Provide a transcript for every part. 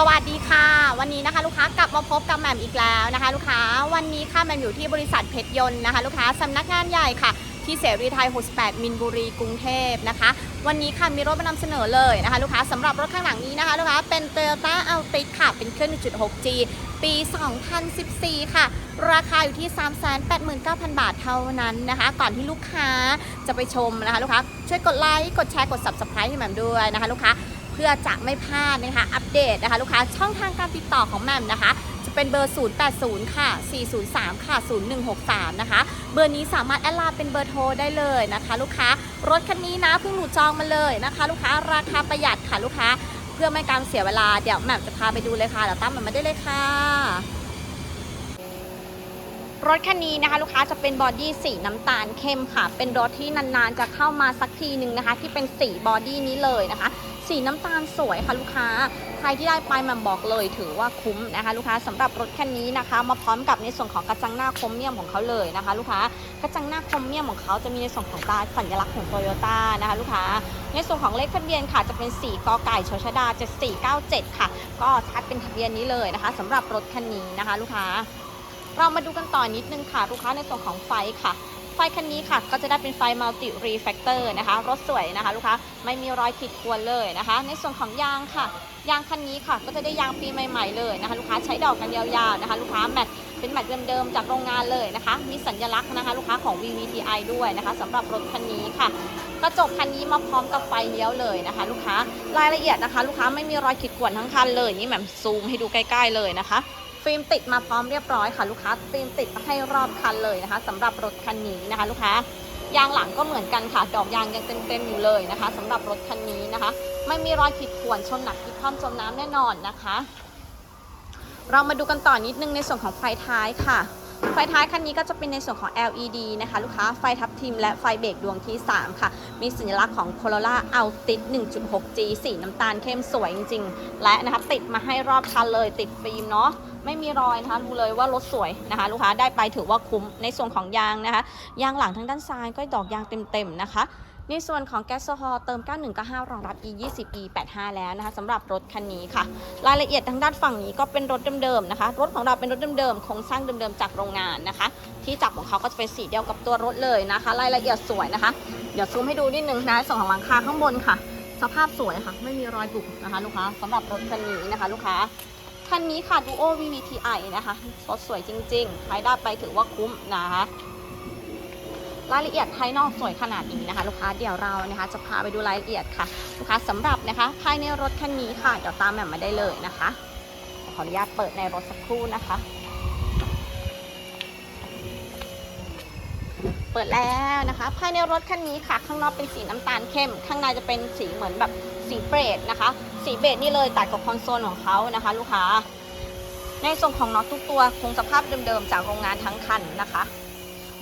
สวัสดีค่ะ วันนี้นะคะลูกค้ากลับมาพบกับแหม่มอีกแล้วนะคะ ลูกค้าวันนี้ค่ะแหม่มอยู่ที่บริษัทเพชรยนต์นะคะ ลูกค้าสำนักงานใหญ่ค่ะ ที่เสรีไทย 68 มินบุรีกรุงเทพนะคะ วันนี้ค่ะมีรถมานำเสนอเลยนะคะ ลูกค้าสำหรับรถข้างหลังนี้นะคะ ลูกค้าเป็น Toyota Altis ค่ะ เป็นเครื่อง 1.6G ปี 2014 ค่ะ ราคาอยู่ที่ 389,000 บาทเท่านั้นนะคะ ก่อนที่ลูกค้าจะไปชมนะคะ ลูกค้าช่วยกดไลค์กดแชร์กด Subscribe ให้แหม่มด้วยนะคะ ลูกค้า พื่อจะไม่พลาดนะคะ อัปเดตนะคะลูกค้าช่องทางการติดต่อของแหม่มนะคะ จะเป็นเบอร์ 080 ค่ะ 403 ค่ะ 0163 นะคะ เบอร์นี้สามารถแอดไลน์เป็นเบอร์โทรได้เลยนะคะ ลูกค้ารถคันนี้นะเพิ่งหนูจองมาเลยนะคะ ลูกค้าราคาประหยัดค่ะลูกค้า เพื่อไม่การเสียเวลาเดี๋ยวแหม่มจะพาไปดูเลยค่ะเดี๋ยวตามแหม่มมาได้เลยค่ะ รถคันนี้นะคะลูกค้าจะเป็นบอดี้สีน้ำตาลเข้มค่ะ เป็นรถที่นานๆจะเข้ามาสักทีหนึ่งนะคะ ที่เป็นสีบอดี้นี้เลยนะคะ สีน้ำตาลสวยค่ะลูกค้า ใครที่ได้ไปมันบอกเลยถือว่าคุ้มนะคะ ลูกค้าสำหรับรถคันนี้นะคะ มาพร้อมกับในส่วนของกระจังหน้าคมเมียมของเขาเลยนะคะ ลูกค้ากระจังหน้าคมเมียมของเขาจะมีในส่วนของตราสัญลักษณ์ของโตโยต้านะคะลูกค้าในส่วนของเลขทะเบียนค่ะจะเป็น4กไก่ชชดา7497 ค่ะ ก็ชัดเป็นทะเบียนนี้เลยนะคะสำหรับรถคันนี้นะคะ ลูกค้า เรามาดูกันต่อนิดนึงค่ะ ลูกค้าในส่วนของไฟค่ะ ไฟคันนี้ค่ะ ก็จะได้เป็นไฟมัลติรีแฟกเตอร์นะคะ รถสวยนะคะ ลูกค้าไม่มีรอยขีดข่วนเลยนะคะ ในส่วนของยางค่ะ ยางคันนี้ค่ะ ก็จะได้ยางปีใหม่ ๆเลยนะคะ ลูกค้าใช้ดอกกันยาวๆนะคะ ลูกค้าแมทเป็นแมทเดิมๆจากโรงงานเลยนะคะ มีสัญลักษณ์นะคะ ลูกค้าของ VVTi ด้วยนะคะสำหรับรถคันนี้ค่ะกระจกคันนี้มาพร้อมกับไฟเลี้ยวเลยนะคะ ลูกค้ารายละเอียดนะคะ ลูกค้าไม่มีรอยขีดข่วนทั้งคันเลยนี่แหม่มซูมให้ดูใกล้ ๆเลยนะคะ ฟิล์มติดมาพร้อมเรียบร้อยค่ะลูกค้าฟิล์มติดมาให้รอบคันเลยนะคะสำหรับรถคันนี้นะคะ ลูกค้ายางหลังก็เหมือนกันค่ะ ดอกยางยังเต็มๆอยู่เลยนะคะสำหรับรถคันนี้นะคะ ไม่มีรอยขีดข่วนชนหนักที่คว่ำจมน้ำแน่นอนนะคะ เรามาดูกันต่อนิดนึงในส่วนของไฟท้ายค่ะ ไฟท้ายคันนี้ก็จะเป็นในส่วนของ LED นะคะ ลูกค้าไฟทับทิมและไฟเบรกดวงที่ 3 ค่ะ มีสัญลักษณ์ของ Corolla Altis 1.6G สีน้ำตาลเข้มสวยจริง ๆ และนะคะติดมาให้รอบคันเลยติดฟิล์มเนาะ ไม่มีรอยนะคะดูเลยว่ารถสวยนะคะ ลูกค้าได้ไปถือว่าคุ้มในส่วนของยางนะคะ ยางหลังทางด้านซ้ายก็ดอกยางเต็มๆนะคะในส่วนของแก๊สโซฮอล์เติม 9195 รองรับ E20 E85 แล้วนะคะสำหรับรถคันนี้ค่ะ รายละเอียดทางด้านฝั่งนี้ก็เป็นรถเดิมๆนะคะ รถของเราเป็นรถเดิมๆโครงสร้างเดิมๆจากโรงงานนะคะ ที่จับของเขาก็จะเป็นสีเดียวกับตัวรถเลยนะคะ รายละเอียดสวยนะคะ เดี๋ยวซูมให้ดูนิดนึงนะส่วนของหลังคาข้างบนค่ะ สภาพสวยค่ะ ไม่มีรอยบุบนะคะ ลูกค้าสำหรับรถคันนี้นะคะ ลูกค้า คันนี้ค่ะ Duo VVTi นะคะรถสวยจริง ๆ ใครได้ไปถือว่าคุ้มนะคะรายละเอียดภายนอกสวยขนาดนี้นะคะ ลูกค้าเดี๋ยวเรานะคะจะพาไปดูรายละเอียดค่ะ ลูกค้าสำหรับนะคะภายในรถคันนี้ค่ะเดี๋ยวตามแหม่มมาได้เลยนะคะ ขออนุญาตเปิดในรถสักครู่นะคะ เปิดแล้วนะคะ ภายในรถคันนี้ค่ะ ข้างนอกเป็นสีน้ำตาลเข้ม ข้างในจะเป็นสีเหมือนแบบ สีเบรดนะคะ สีเบรดนี่เลยตัดกับคอนโซลของเขานะคะ ลูกค้า ในส่วนของน็อตทุกตัวคงสภาพเดิมๆจากโรงงานทั้งคันนะคะ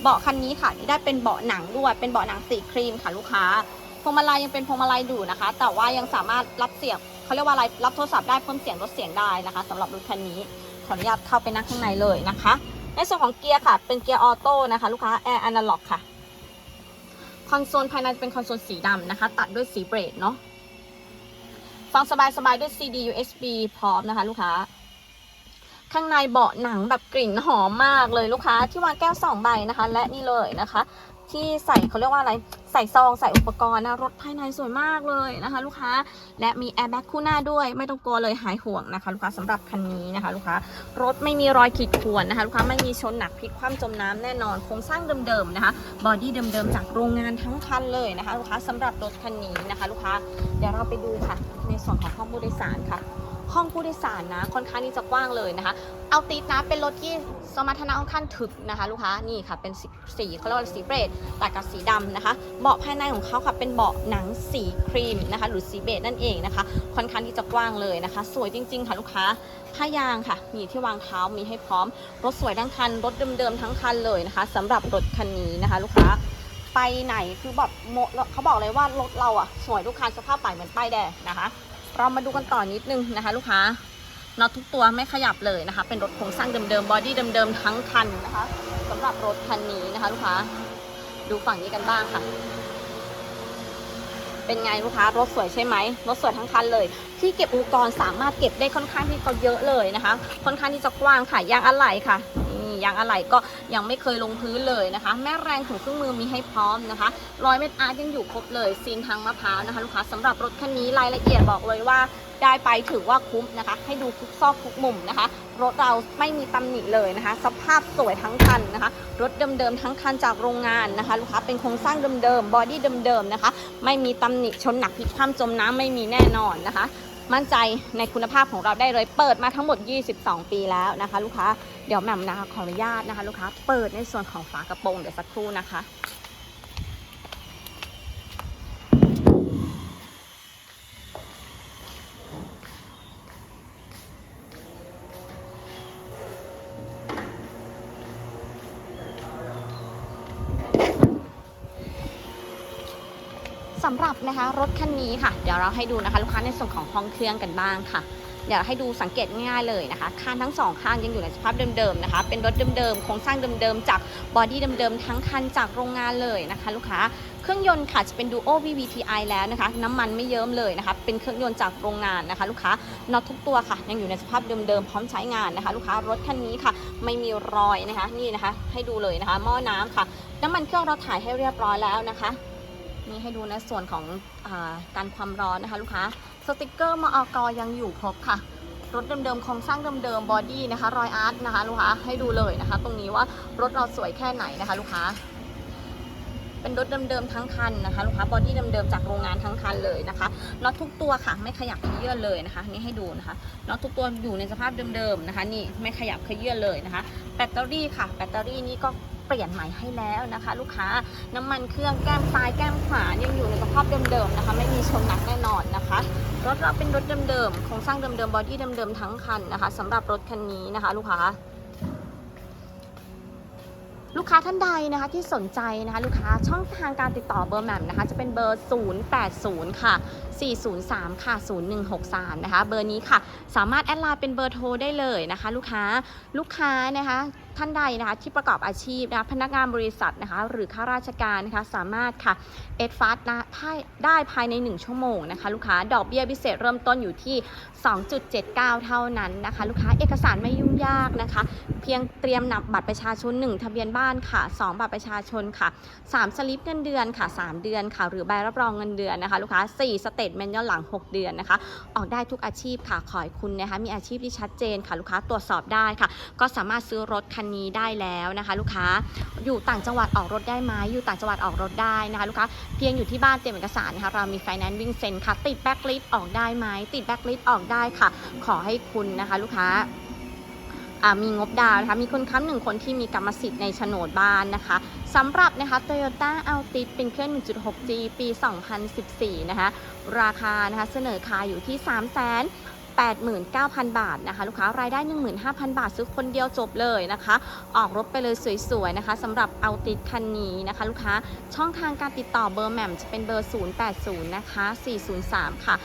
เบาะคันนี้ค่ะที่ได้เป็นเบาะหนังด้วย เป็นเบาะหนังสีครีมค่ะลูกค้าพวงมาลัยยังเป็นพวงมาลัยดูนะคะ แต่ว่ายังสามารถรับเสียงเขาเรียกว่าอะไรรับโทรศัพท์ได้เพิ่มเสียงลดเสียงได้นะคะสำหรับรถคันนี้ขออนุญาตเข้าไปนั่งข้างในเลยนะคะในส่วนของเกียร์ค่ะ เป็นเกียร์ออโต้นะคะลูกค้าแอร์อนาล็อกค่ะ คอนโซลภายในเป็นคอนโซลสีดำนะคะ ตัดด้วยสีเบรดเนาะ ฟังสบายๆด้วย CD USB พร้อมนะคะ ลูกค้า ข้างในเบาะหนังแบบกลิ่นหอมมากเลยลูกค้าที่วางแก้วสองใบนะคะ และนี่เลยนะคะ ที่ใส่เขาเรียกว่าอะไร ใส่ซองใส่อุปกรณ์นะ รถภายในสวยมากเลยนะคะ ลูกค้า และมีแอร์แบ็กคู่หน้าด้วย ไม่ต้องกลัวเลยหายห่วงนะคะ ลูกค้าสำหรับคันนี้นะคะ ลูกค้ารถไม่มีรอยขีดข่วนนะคะ ลูกค้าไม่มีชนหนักพลิกคว่ำจมน้ำแน่นอนโครงสร้างเดิมๆนะคะบอดี้เดิมๆจากโรงงานทั้งคันเลยนะคะ ลูกค้าสำหรับรถคันนี้นะคะ ลูกค้าเดี๋ยวเราไปดูค่ะ ในส่วนของห้องผู้โดยสารค่ะ ห้องผู้โดยสารนะค่อนข้างที่จะกว้างเลยนะคะ เอาติดนะเป็นรถที่สมรรถนะค่อนข้างถึกนะคะ ลูกค้านี่ค่ะเป็นสีเขาเรียกว่าสีเบรดตัดกับสีดำนะคะ เบาะภายในของเขาค่ะเป็นเบาะหนังสีครีมนะคะ หรือสีเบจนั่นเองนะคะ ค่อนข้างที่จะกว้างเลยนะคะ สวยจริง ๆ ค่ะลูกค้าผ้ายางค่ะ มีที่วางเท้ามีให้พร้อม รถสวยทั้งคัน รถเดิมๆทั้งคันเลยนะคะสำหรับรถคันนี้นะคะ ลูกค้าไปไหนคือแบบโมเขาบอกเลยว่ารถเราอะสวยทุกคันสภาพใหม่เหมือนป้ายแดงนะคะ เรามาดูกันต่อนิดนึงนะคะ ลูกค้าน็อตทุกตัวไม่ขยับเลยนะคะ เป็นรถโครงสร้างเดิมๆบอดี้เดิมๆทั้งคันนะคะสำหรับรถคันนี้นะคะ ลูกค้าดูฝั่งนี้กันบ้างค่ะ เป็นไงลูกค้ารถสวยใช่ไหมรถสวยทั้งคันเลย ที่เก็บอุปกรณ์สามารถเก็บได้ค่อนข้างที่จะเยอะเลยนะคะ ค่อนข้างที่จะกว้างค่ะยางอะไหล่ค่ะ ยางอะไหล่ก็ยังไม่เคยลงพื้นเลยนะคะ แม่แรงถึงเครื่องมือมีให้พร้อมนะคะรอยเม็ดอาร์ตยังอยู่ครบเลยซีนทางมะพร้าวนะคะลูกค้าสำหรับรถคันนี้รายละเอียดบอกเลยว่าได้ไปถือว่าคุ้มนะคะ ให้ดูทุกซอกทุกมุมนะคะ รถเราไม่มีตำหนิเลยนะคะ สภาพสวยทั้งคันนะคะ รถเดิมๆทั้งคันจากโรงงานนะคะลูกค้าเป็นโครงสร้างเดิมๆบอดี้เดิมๆนะคะ ไม่มีตำหนิชนหนักพลิกคว่ำจมน้ำไม่มีแน่นอนนะคะ มั่นใจในคุณภาพของเราได้เลย เปิดมาทั้งหมด 22 ปีแล้วนะคะ ลูกค้า เดี๋ยวแหม่มนะคะขออนุญาตนะคะ ลูกค้า เปิดในส่วนของฝากระโปรงเดี๋ยวสักครู่นะคะ สำหรับนะคะรถคันนี้ค่ะ เดี๋ยวเราให้ดูนะคะลูกค้าในส่วนของห้องเครื่องกันบ้างค่ะเดี๋ยวให้ดูสังเกตง่ายๆเลยนะคะคานทั้งสองข้างยังอยู่ในสภาพเดิมๆนะคะ เป็นรถเดิมๆโครงสร้างเดิมๆจากบอดี้เดิมๆทั้งคันจากโรงงานเลยนะคะ ลูกค้าเครื่องยนต์ค่ะจะเป็น Duo VVTi แล้วนะคะ น้ำมันไม่เยิ้มเลยนะคะเป็นเครื่องยนต์จากโรงงานนะคะ ลูกค้าน็อตทุกตัวค่ะ ยังอยู่ในสภาพเดิมๆพร้อมใช้งานนะคะ ลูกค้ารถคันนี้ค่ะ ไม่มีรอยนะคะนี่นะคะ ให้ดูเลยนะคะ หม้อน้ำค่ะ น้ำมันเครื่องเราถ่ายให้เรียบร้อยแล้วนะคะ นี่ให้ดูในส่วนของอการความร้อนนะคะลูกค้าสติกเกอร์มอกยังอยู่ครบค่ะ รถเดิมๆโครงสร้างเดิมๆบอดี้นะคะรอยอาร์ตนะคะลูกค้าให้ดูเลยนะคะ ตรงนี้ว่ารถเราสวยแค่ไหนนะคะ ลูกค้า เป็นรถเดิมๆทั้งคันนะคะ ลูกค้าบอดี้เดิมๆจากโรงงานทั้งคันเลยนะคะน็อตทุกตัวค่ะ ไม่ขยับเขยื่อนเลยนะคะ นี่ให้ดูนะคะน็อตทุกตัวอยู่ในสภาพเดิมๆนะคะ นี่ไม่ขยับเขยื่อนเลยนะคะ แบตเตอรี่ค่ะ แบตเตอรี่นี่ก็ เปลี่ยนใหม่ให้แล้วนะคะ ลูกค้าน้ำมันเครื่องแก้มซ้ายแก้มขวายังอยู่ในสภาพเดิมๆนะคะ ไม่มีชนหนักแน่นอนนะคะรถเราเป็นรถเดิมๆโครงสร้างเดิมๆบอดี้เดิมๆทั้งคันนะคะสำหรับรถคันนี้นะคะ ลูกค้าลูกค้าท่านใดนะคะที่สนใจนะคะลูกค้าช่องทางการติดต่อเบอร์แหม่มนะคะจะเป็นเบอร์ 080 ค่ะ 403 ค่ะ 0163 นะคะเบอร์นี้ค่ะ สามารถแอดไลน์เป็นเบอร์โทรได้เลยนะคะ ลูกค้าลูกค้านะคะ ท่านใดนะคะที่ประกอบอาชีพนะะพนักงานบริษัทนะคะหรือข้าราชการนะคะสามารถค่ะเอ็ดฟาสนะได้ภายใน 1 ชั่วโมงนะคะลูกค้าดอกเบี้ยพิเศษเริ่มต้นอยู่ที่ 2.79 เท่านั้นนะคะลูกค้าเอกสารไม่ยุ่งยากนะคะ เพียงเตรียมนำบัตรประชาชน 1 ทะเบียนบ้านค่ะ 2 บัตรประชาชนค่ะ 3 สลิปเงินเดือนค่ะ 3 เดือนค่ะ หรือใบรับรองเงินเดือนนะคะ ลูกค้า 4 สเตทเมนต์ย้อนหลัง 6 เดือนนะคะ ออกได้ทุกอาชีพค่ะ ขอให้คุณนะคะ มีอาชีพที่ชัดเจนค่ะ ลูกค้าตรวจสอบได้ค่ะ ก็สามารถซื้อรถคันนี้ได้แล้วนะคะ ลูกค้า อยู่ต่างจังหวัดออกรถได้ไหมอยู่ต่างจังหวัดออกรถได้นะคะ ลูกค้า เพียงอยู่ที่บ้านเตรียมเอกสารนะคะ เรามีไฟแนนซ์วิ่งเซ็นค่ะ ติดแบ็กลิสต์ออกได้ไหมติดแบ็กลิสต์ออกได้ค่ะ ขอให้คุณนะคะ ลูกค้า มีงบดาวนะคะมีคนค้ำหนึ่งคนที่มีกรรมสิทธิ์ในโฉนดบ้านนะคะสำหรับนะคะ Toyota Altis เป็นเครื่อง 1.6G ปี 2014 นะคะราคานะคะเสนอขายอยู่ที่ 3 0 0 0 0 0 บาทนะคะ ลูกค้ารายได้ 15,000 บาทซื้อคนเดียวจบเลยนะคะ ออกรถไปเลยสวยๆนะคะสำหรับเอาติดคันนี้นะคะ ลูกค้าช่องทางการติดต่อเบอร์แหม่มจะเป็นเบอร์ 080 นะคะ 403 ค่ะ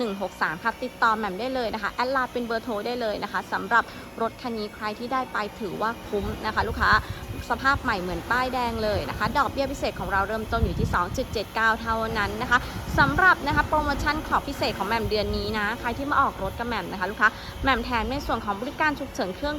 0163 ค่ะติดต่อแหม่มได้เลยนะคะแอดไลน์เป็นเบอร์โทรได้เลยนะคะสำหรับรถคันนี้ใครที่ได้ไปถือว่าคุ้มนะคะ ลูกค้า สภาพใหม่เหมือนป้ายแดงเลยนะคะ ดอกเบี้ยพิเศษของเราเริ่มต้นอยู่ที่ 2.79 เท่านั้นนะคะสำหรับนะคะโปรโมชั่นของพิเศษของแหม่มเดือนนี้นะใครที่มาออกรถกับแหม่มนะคะลูกค้าแหม่มแถมในส่วนของบริการฉุกเฉินเครื่อง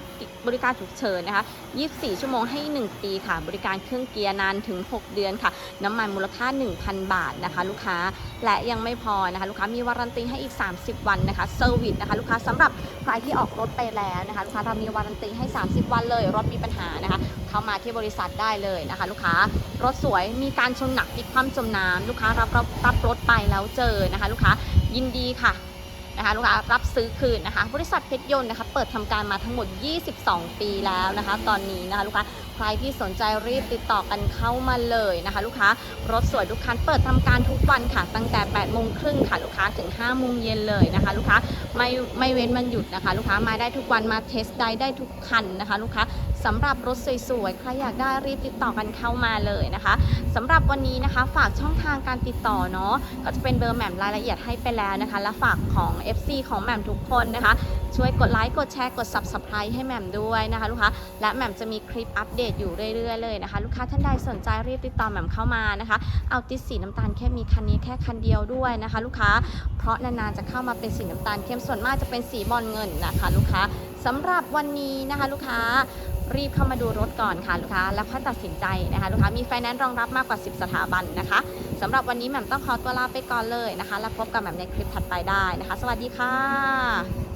บริการฉุกเฉินนะคะ 24 ชั่วโมงให้ 1 ปีค่ะ บริการเครื่องเกียร์นานถึง 6 เดือนค่ะ น้ำมันมูลค่า 1,000 บาทนะคะลูกค้าและยังไม่พอนะคะลูกค้ามีวารันตีให้อีก 30 วันนะคะเซอร์วิสนะคะลูกค้าสำหรับใครที่ออกรถไปแล้วนะคะลูกค้าเรามีวารันตีให้ 30 วันเลยรถมีปัญหานะคะ เข้ามาที่บริษัทได้เลยนะคะ ลูกค้ารถสวยมีการชนหนักพลิกคว่ำจมน้ำลูกค้ารับรับรับรถไปแล้วเจอนะคะ ลูกค้ายินดีค่ะนะคะลูกค้ารับซื้อคืนนะคะ บริษัทเพชรยนต์นะคะเปิดทำการมาทั้งหมด 22 ปีแล้วนะคะ ตอนนี้นะคะลูกค้าใครที่สนใจรีบติดต่อกันเข้ามาเลยนะคะ ลูกค้ารถสวยทุกคันเปิดทำการทุกวันค่ะ ตั้งแต่8โมงครึ่งค่ะลูกค้าถึง5โมงเย็นเลยนะคะ ลูกค้าไม่ไม่เว้นวันหยุดนะคะ ลูกค้ามาได้ทุกวันมาเทสได้ได้ทุกคันนะคะ ลูกค้า สำหรับรถสวยๆ ใครอยากได้รีบติดต่อกันเข้ามาเลยนะคะสำหรับวันนี้นะคะฝากช่องทางการติดต่อเนาะก็จะเป็นเบอร์แหม่มรายละเอียดให้ไปแล้วนะคะ และฝากของ FC ของแหม่มทุกคนนะคะ ช่วยกดไลค์กดแชร์กด Subscribe ให้แหม่มด้วยนะคะลูกค้าและแหม่มจะมีคลิปอัปเดตอยู่เรื่อยๆเลยนะคะ ลูกค้าท่านใดสนใจรีบติดต่อแหม่มเข้ามานะคะ เอาติสีน้ำตาลเข้มมีคันนี้แค่คันเดียวด้วยนะคะ ลูกค้าเพราะนานๆจะเข้ามาเป็นสีน้ำตาลเข้มส่วนมากจะเป็นสีบอลเงินนะคะ ลูกค้าสำหรับวันนี้นะคะ ลูกค้า รีบเข้ามาดูรถก่อนค่ะลูกค้า แล้วค่อยตัดสินใจนะคะ ลูกค้ามีไฟแนนซ์รองรับมากกว่า 10 สถาบันนะคะสำหรับวันนี้แหม่มต้องขอตัวลาไปก่อนเลยนะคะ แล้วพบกับแหม่มในคลิปถัดไปได้นะคะ สวัสดีค่ะ